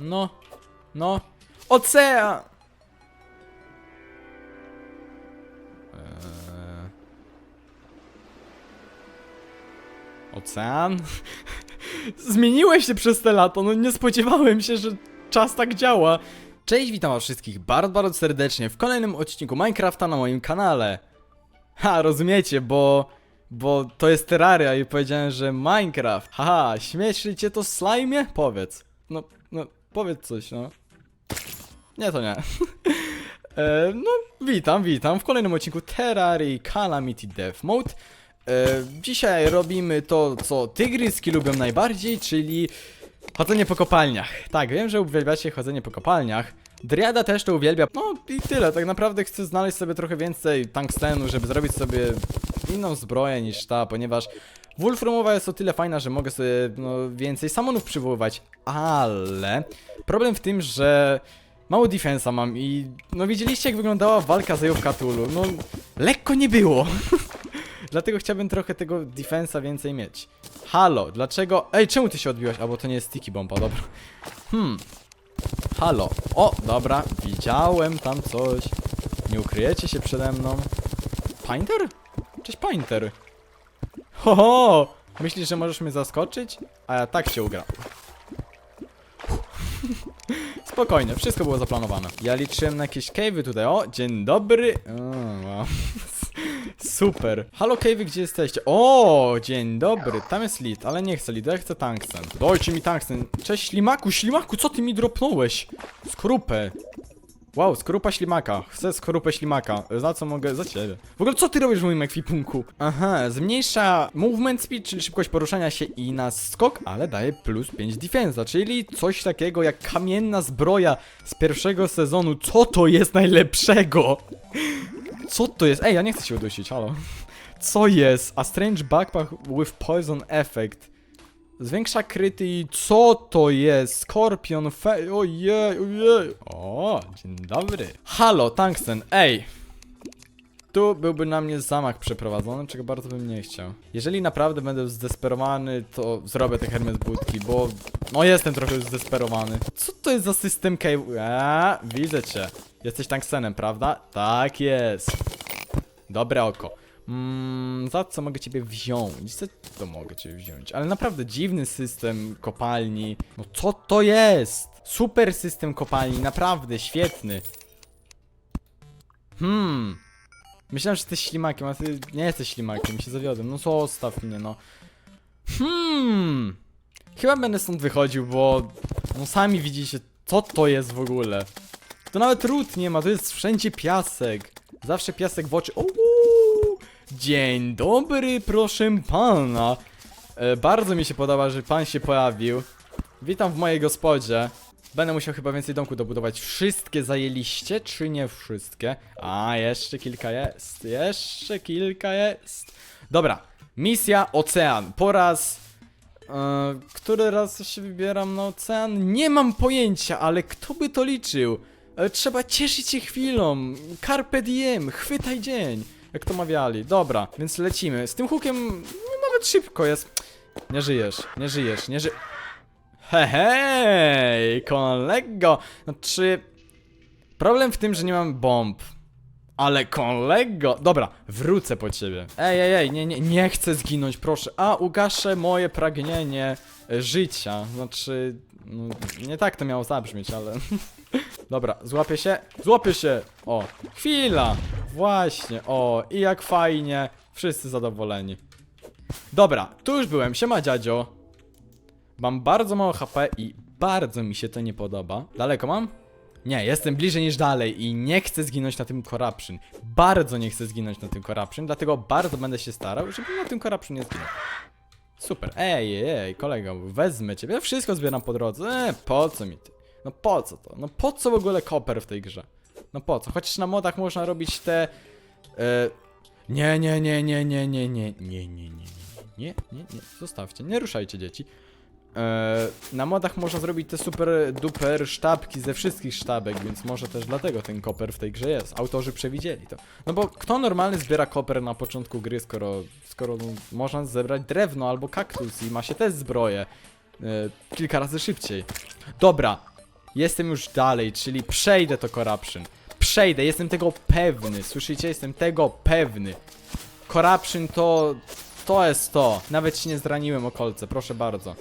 No, no. Ocean! Eee. Ocean? Zmieniłeś się przez te lata, no nie spodziewałem się, że czas tak działa. Cześć, witam was wszystkich bardzo, bardzo serdecznie w kolejnym odcinku Minecrafta na moim kanale. Ha, rozumiecie, bo... Bo to jest Terraria i powiedziałem, że Minecraft. Haha, śmieszy cię to slime? Powiedz. No, no, powiedz coś, no. Nie, to nie. e, no, witam, witam w kolejnym odcinku Terrarii Calamity Death Mode. E, dzisiaj robimy to, co tygryski lubią najbardziej, czyli chodzenie po kopalniach. Tak, wiem, że uwielbiacie chodzenie po kopalniach. Driada też to uwielbia. No i tyle, tak naprawdę chcę znaleźć sobie trochę więcej tungstenu, żeby zrobić sobie inną zbroję niż ta, ponieważ Wolframowa jest o tyle fajna, że mogę sobie no, więcej samonów przywoływać, ale problem w tym, że mało defensa mam i no widzieliście jak wyglądała walka z Ejów Cthulhu, no lekko nie było. Dlatego chciałbym trochę tego defensa więcej mieć. Halo, dlaczego... Ej, czemu ty się odbiłaś? Albo to nie jest sticky bomba, dobra. Hmm. Halo. O, dobra, widziałem tam coś. Nie ukryjecie się przede mną. Painter? Cześć, Painter. Ho, ho! Myślisz, że możesz mnie zaskoczyć? A ja tak się ugram. Spokojnie, wszystko było zaplanowane. Ja liczyłem na jakieś cave'y tutaj. O, dzień dobry. Wow. Super. Halo cave'y, gdzie jesteście? O, dzień dobry. Tam jest lead, ale nie chcę lead, ja chcę tungsten. Dajcie mi tungsten. Cześć, ślimaku, ślimaku, co ty mi dropnąłeś? Skorupę. Wow, skorupa ślimaka. Chcę skorupę ślimaka. Za co mogę? Za ciebie. W ogóle co ty robisz w moim ekwipunku? Aha, zmniejsza movement speed, czyli szybkość poruszania się i na skok, ale daje plus 5 defensa, czyli coś takiego jak kamienna zbroja z pierwszego sezonu. Co to jest najlepszego? Co to jest? Ej, ja nie chcę się udusić, halo. Co jest? A strange backpack with poison effect. Zwiększa kryty i co to jest? Skorpion, fe... Ojej, ojej. O, dzień dobry. Halo, tungsten, ej. Tu byłby na mnie zamach przeprowadzony, czego bardzo bym nie chciał. Jeżeli naprawdę będę zdesperowany, to zrobię te hermes budki, bo... No jestem trochę już zdesperowany. Co to jest za system cave... Eee, widzę cię. Jesteś tungstenem, prawda? Tak jest. Dobre oko. Mm, za co mogę ciebie wziąć? Za to mogę ciebie wziąć? Ale naprawdę dziwny system kopalni. No co to jest? Super system kopalni, naprawdę świetny. Hmm. Myślałem, że jesteś ślimakiem, a ty nie jesteś ślimakiem, się zawiodłem. No zostaw mnie, no. Hmm. Chyba będę stąd wychodził, bo no sami widzicie, co to jest w ogóle. To nawet ród nie ma, to jest wszędzie piasek. Zawsze piasek w oczy. Uuu! Dzień dobry, proszę pana. E, bardzo mi się podoba, że pan się pojawił. Witam w mojej gospodzie. Będę musiał chyba więcej domku dobudować. Wszystkie zajęliście, czy nie wszystkie? A, jeszcze kilka jest. Jeszcze kilka jest. Dobra, misja ocean. Po raz... E, który raz się wybieram na ocean? Nie mam pojęcia, ale kto by to liczył? E, trzeba cieszyć się chwilą. Carpe diem, chwytaj dzień. Jak to mawiali. Dobra, więc lecimy. Z tym hookiem no, nawet szybko jest. Nie żyjesz, nie żyjesz, nie ży... Hej, hej, kolego. Znaczy... Problem w tym, że nie mam bomb. Ale kolego... Dobra, wrócę po ciebie. Ej, ej, ej, nie, nie, nie chcę zginąć, proszę. A, ugaszę moje pragnienie życia. Znaczy... No, nie tak to miało zabrzmieć, ale... Dobra, złapię się. Złapię się! O, chwila! Właśnie, o, i jak fajnie. Wszyscy zadowoleni. Dobra, tu już byłem. Siema, dziadzio. Mam bardzo mało HP i bardzo mi się to nie podoba. Daleko mam? Nie, jestem bliżej niż dalej i nie chcę zginąć na tym corruption. Bardzo nie chcę zginąć na tym corruption, dlatego bardzo będę się starał, żeby na tym corruption nie zginąć. Super. Ej, ej, kolego, wezmę ciebie. Ja wszystko zbieram po drodze. E, po co mi ty? No po co to? No po co w ogóle koper w tej grze? No po co? Chociaż na modach można robić te... E, nie, nie, nie, nie, nie, nie, nie, nie, nie, nie, nie, nie, nie, zostawcie, nie ruszajcie dzieci. E, na modach można zrobić te super duper sztabki ze wszystkich sztabek, więc może też dlatego ten koper w tej grze jest. Autorzy przewidzieli to. No bo kto normalny zbiera koper na początku gry, skoro, skoro no, można zebrać drewno albo kaktus i ma się też zbroję e, kilka razy szybciej. Dobra, Jestem już dalej, czyli przejdę to Corruption. Przejdę, jestem tego pewny. Słyszycie? Jestem tego pewny. Corruption to... To jest to. Nawet się nie zraniłem o kolce, proszę bardzo.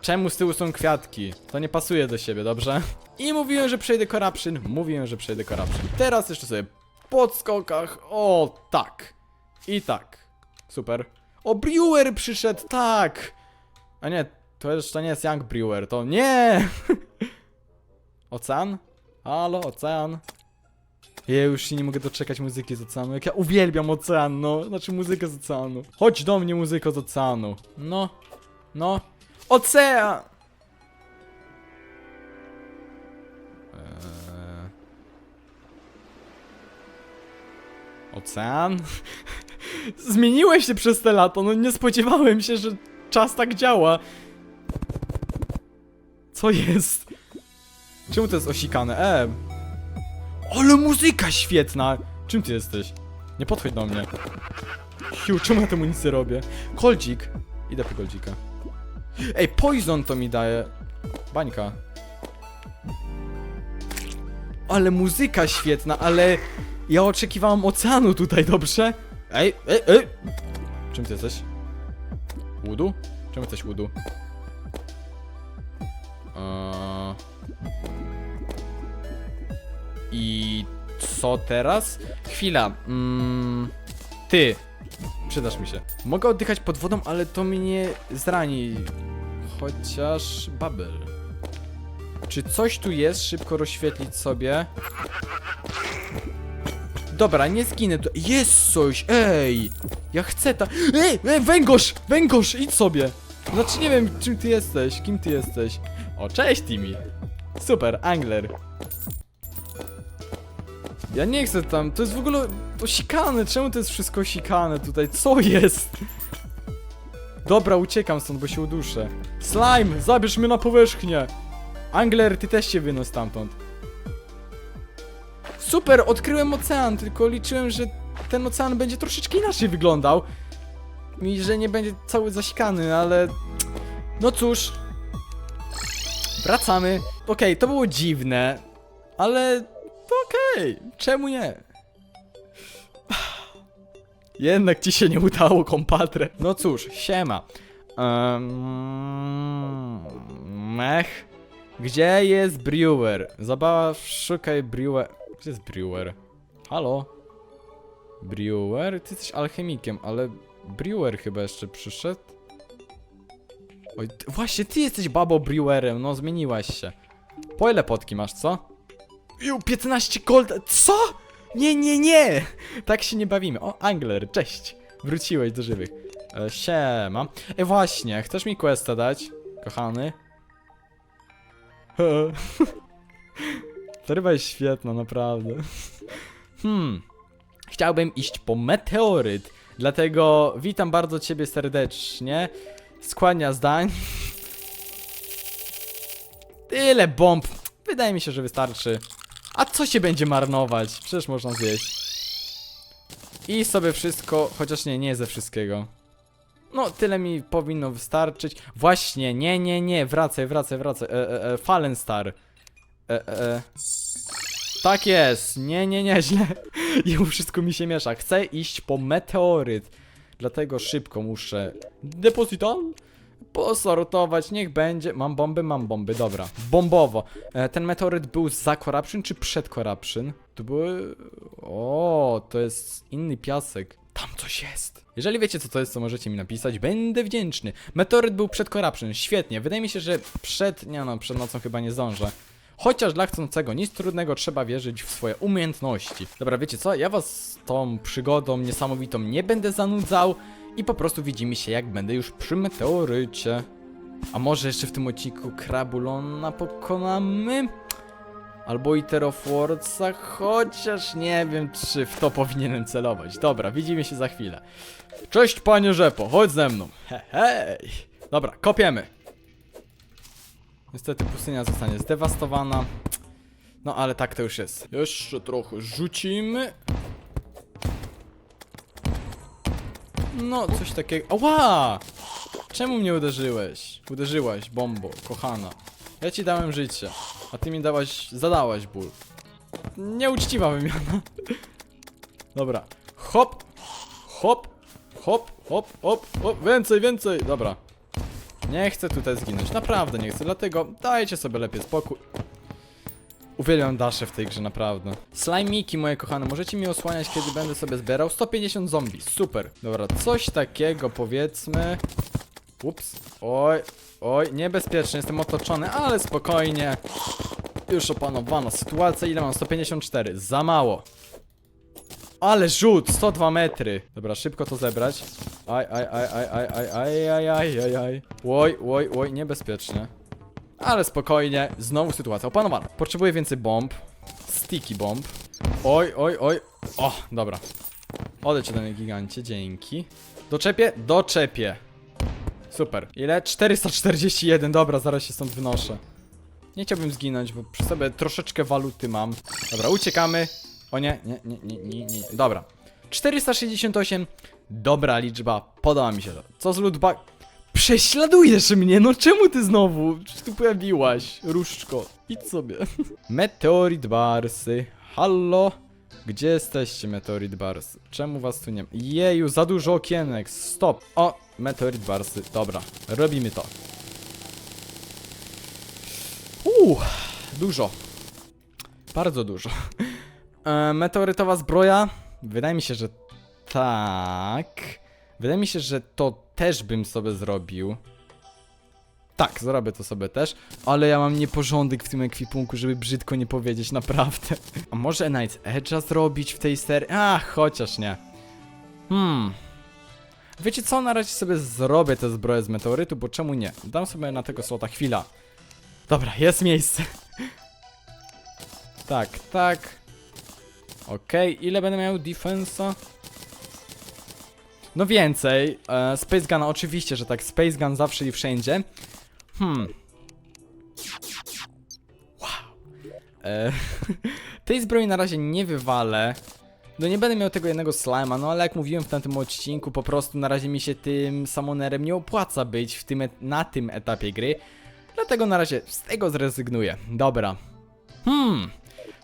Czemu z tyłu są kwiatki? To nie pasuje do siebie, dobrze? I mówiłem, że przejdę Corruption. Mówiłem, że przejdę Corruption. Teraz jeszcze sobie po skokach. O, tak. I tak. Super. O, Brewer przyszedł, tak. A nie, to jeszcze nie jest Young Brewer, to nie. Ocean? Halo, ocean. Ja już się nie mogę doczekać muzyki z oceanu. Jak ja uwielbiam ocean, no. Znaczy muzykę z oceanu. Chodź do mnie, muzyko z oceanu. No. No. Ocean! Eee. Ocean? Zmieniłeś się przez te lata, no nie spodziewałem się, że czas tak działa. Co jest? Czemu to jest osikane? E. Ale muzyka świetna! Czym ty jesteś? Nie podchodź do mnie. Hiu, czemu ja temu nic nie robię? Koldzik. Idę po koldzika. Ej, poison to mi daje. Bańka. Ale muzyka świetna, ale ja oczekiwałam oceanu tutaj, dobrze? Ej, ej, ej! Czym ty jesteś? Łudu? Czemu jesteś łudu? Eee... I co teraz? Chwila. Mm, ty. Przydasz mi się. Mogę oddychać pod wodą, ale to mnie zrani. Chociaż bubble. Czy coś tu jest? Szybko rozświetlić sobie. Dobra, nie zginę tu. Jest coś, ej! Ja chcę ta... Ej, ej, węgorz! Węgorz, idź sobie! Znaczy nie wiem, czym ty jesteś, kim ty jesteś. O, cześć Timmy. Super, Angler. Ja nie chcę tam, to jest w ogóle to sikane, czemu to jest wszystko sikane tutaj, co jest? Dobra, uciekam stąd, bo się uduszę. Slime, zabierz mnie na powierzchnię! Angler, ty też się wynoś stamtąd. Super, odkryłem ocean, tylko liczyłem, że ten ocean będzie troszeczkę inaczej wyglądał. I że nie będzie cały zasikany, ale... No cóż. Wracamy. Okej, to było dziwne, ale okej, czemu nie? Jednak ci się nie udało, kompatre. No cóż, siema. Um, mech. Gdzie jest Brewer? Zabawa, szukaj Brewer. Gdzie jest Brewer? Halo? Brewer? Ty jesteś alchemikiem, ale Brewer chyba jeszcze przyszedł. Oj, właśnie ty jesteś babo Brewerem, no zmieniłaś się. Po ile potki masz, co? Ju, 15 gold. Co? Nie, nie, nie! Tak się nie bawimy. O, Angler, cześć. Wróciłeś do żywych. E, siema. E, właśnie, chcesz mi questa dać, kochany? Ta ryba jest świetna, naprawdę. Hmm. Chciałbym iść po meteoryt, dlatego witam bardzo ciebie serdecznie. Skłania zdań. Tyle bomb. Wydaje mi się, że wystarczy. A co się będzie marnować? Przecież można zjeść. I sobie wszystko, chociaż nie, nie ze wszystkiego. No, tyle mi powinno wystarczyć. Właśnie, nie, nie, nie, wracaj, wracaj, wracaj. E, e, e, Fallen Star. E, e, e. Tak jest, nie, nie, nie, źle. I wszystko mi się miesza. Chcę iść po meteoryt. Dlatego szybko muszę. Depozytal? Posortować, niech będzie. Mam bomby, mam bomby, dobra. Bombowo. E, ten meteoryt był za Corruption czy przed Corruption? To były... O, to jest inny piasek. Tam coś jest. Jeżeli wiecie co to jest, to możecie mi napisać. Będę wdzięczny. Meteoryt był przed Corruption. Świetnie. Wydaje mi się, że przed... Nie no, przed nocą chyba nie zdążę. Chociaż dla chcącego nic trudnego trzeba wierzyć w swoje umiejętności. Dobra, wiecie co? Ja was tą przygodą niesamowitą nie będę zanudzał i po prostu widzimy się jak będę już przy meteorycie. A może jeszcze w tym odcinku Krabulona pokonamy? Albo Iter of chociaż nie wiem czy w to powinienem celować. Dobra, widzimy się za chwilę. Cześć panie Rzepo, chodź ze mną. He, hej. Dobra, kopiemy. Niestety pustynia zostanie zdewastowana. No ale tak to już jest. Jeszcze trochę rzucimy. No, coś takiego. Ała! Czemu mnie uderzyłeś? Uderzyłaś, bombo, kochana. Ja ci dałem życie, a ty mi dałaś, zadałaś ból. Nieuczciwa wymiana. Dobra. Hop, hop, hop, hop, hop, hop, więcej, więcej. Dobra. Nie chcę tutaj zginąć, naprawdę nie chcę, dlatego dajcie sobie lepiej spokój. Uwielbiam dasze w tej grze, naprawdę. Slajmiki, moje kochane, możecie mi osłaniać, kiedy będę sobie zbierał 150 zombie, super. Dobra, coś takiego powiedzmy. Ups, oj, oj, niebezpiecznie, jestem otoczony, ale spokojnie. Już opanowano sytuacja, ile mam? 154, za mało. Ale rzut, 102 metry. Dobra, szybko to zebrać. Aj, aj, aj, aj, aj, aj, aj, aj, aj, aj, aj. Oj, oj, oj, niebezpiecznie. Ale spokojnie, znowu sytuacja opanowana. Potrzebuję więcej bomb. Sticky bomb. Oj, oj, oj. O, dobra. Odejdź ode mnie gigancie, dzięki. Doczepię? Doczepię. Super. Ile? 441, dobra, zaraz się stąd wynoszę. Nie chciałbym zginąć, bo przy sobie troszeczkę waluty mam. Dobra, uciekamy. O nie, nie, nie, nie, nie, nie. Dobra. 468. Dobra liczba. Podoba mi się to. Co z lootbag... Prześladujesz mnie, no czemu ty znowu? Czy tu pojawiłaś? Różdżko. Idź sobie. Meteorit Barsy. Hallo? Gdzie jesteście, Meteorit Barsy? Czemu was tu nie ma? Jeju, za dużo okienek. Stop. O, Meteorit Barsy. Dobra, robimy to. Uuu, dużo. Bardzo dużo. E, meteorytowa zbroja? Wydaje mi się, że tak. Wydaje mi się, że to też bym sobie zrobił. Tak, zrobię to sobie też, ale ja mam nieporządek w tym ekwipunku, żeby brzydko nie powiedzieć, naprawdę. A może Night's Edge'a zrobić w tej serii? Ach, chociaż nie. Hmm. Wiecie co, na razie sobie zrobię tę zbroję z meteorytu, bo czemu nie? Dam sobie na tego slota chwila. Dobra, jest miejsce. tak, tak. Okej, ile będę miał defensa? No więcej. E, Space Gun, oczywiście, że tak. Space Gun zawsze i wszędzie. Hmm. Wow. E, tej zbroi na razie nie wywalę. No nie będę miał tego jednego slima, no ale jak mówiłem w tamtym odcinku, po prostu na razie mi się tym samonerem nie opłaca być w tym na tym etapie gry. Dlatego na razie z tego zrezygnuję. Dobra. Hmm.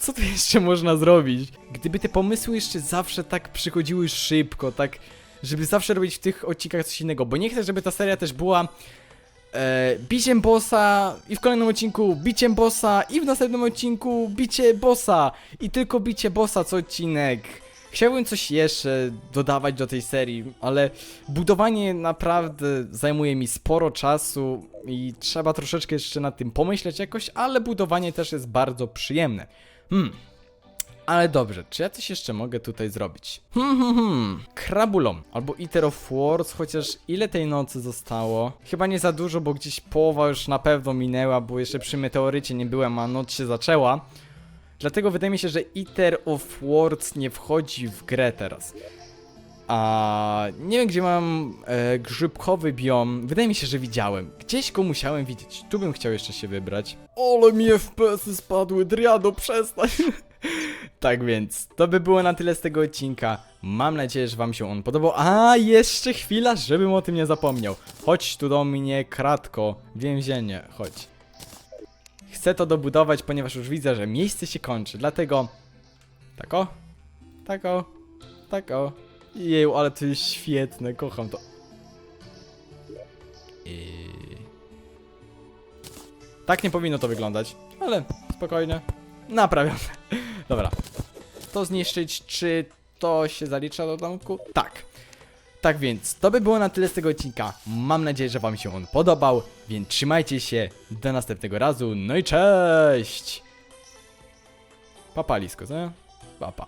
Co tu jeszcze można zrobić? Gdyby te pomysły jeszcze zawsze tak przychodziły szybko, tak, żeby zawsze robić w tych odcinkach coś innego, bo nie chcę, żeby ta seria też była e, biciem bossa i w kolejnym odcinku biciem bossa i w następnym odcinku bicie bossa i tylko bicie bossa co odcinek. Chciałbym coś jeszcze dodawać do tej serii, ale budowanie naprawdę zajmuje mi sporo czasu i trzeba troszeczkę jeszcze nad tym pomyśleć jakoś, ale budowanie też jest bardzo przyjemne. Hmm. Ale dobrze, czy ja coś jeszcze mogę tutaj zrobić? Hmm, hmm, hmm. Krabulon albo Eater of Wars, chociaż ile tej nocy zostało? Chyba nie za dużo, bo gdzieś połowa już na pewno minęła, bo jeszcze przy meteorycie nie byłem, a noc się zaczęła. Dlatego wydaje mi się, że Eater of Words nie wchodzi w grę teraz. A nie wiem, gdzie mam e, grzybkowy biom. Wydaje mi się, że widziałem. Gdzieś go musiałem widzieć. Tu bym chciał jeszcze się wybrać. Ale mi FPS-y spadły, Driado, przestań. Tak więc, to by było na tyle z tego odcinka. Mam nadzieję, że wam się on podobał. A, jeszcze chwila, żebym o tym nie zapomniał. Chodź tu do mnie, kratko. Więzienie, chodź. Chcę to dobudować, ponieważ już widzę, że miejsce się kończy, dlatego... Tak o, tak o, tak o. Jeju, ale to jest świetne, kocham to. I... Tak nie powinno to wyglądać, ale spokojnie. Naprawiam. Dobra. To zniszczyć, czy to się zalicza do domku? Tak. Tak więc, to by było na tyle z tego odcinka. Mam nadzieję, że wam się on podobał, więc trzymajcie się. Do następnego razu. No i cześć! Papa, Lisko, co? Papa.